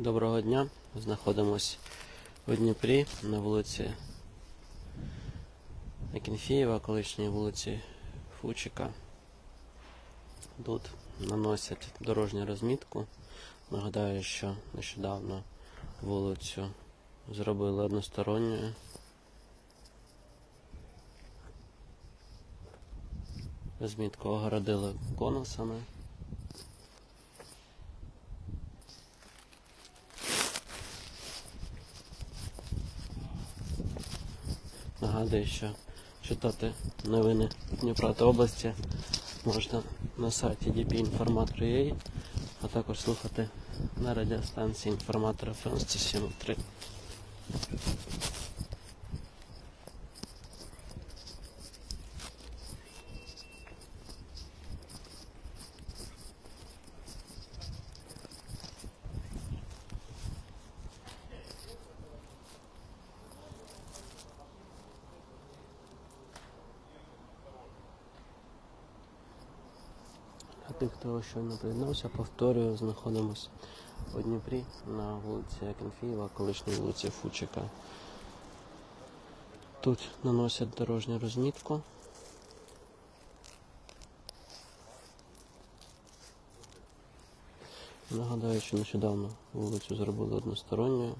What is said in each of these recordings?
Доброго дня. Знаходимось у Дніпрі на вулиці Акінфієва, колишній вулиці Фучика. Тут наносять дорожню розмітку. Нагадаю, що нещодавно вулицю зробили односторонньою. Розмітку огородили конусами. Нагадую, що читати новини Дніпра та області можна на сайті dpinformator.ua, а також слухати на радіостанції інформатора FM 107.3. тих, хто щойно приєднався, повторюю, знаходимось у Дніпрі на вулиці Акінфієва, колишній вулиці Фучика. Тут наносять дорожню розмітку. Нагадаю, що нещодавно вулицю зробили односторонньою.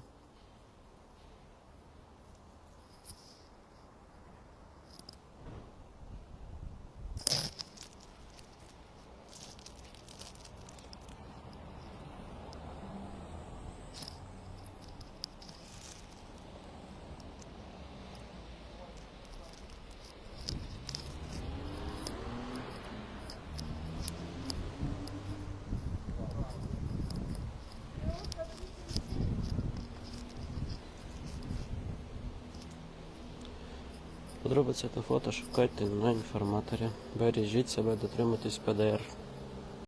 Подробиці та фото шукайте на інформаторі. Бережіть себе, дотримуйтесь ПДР.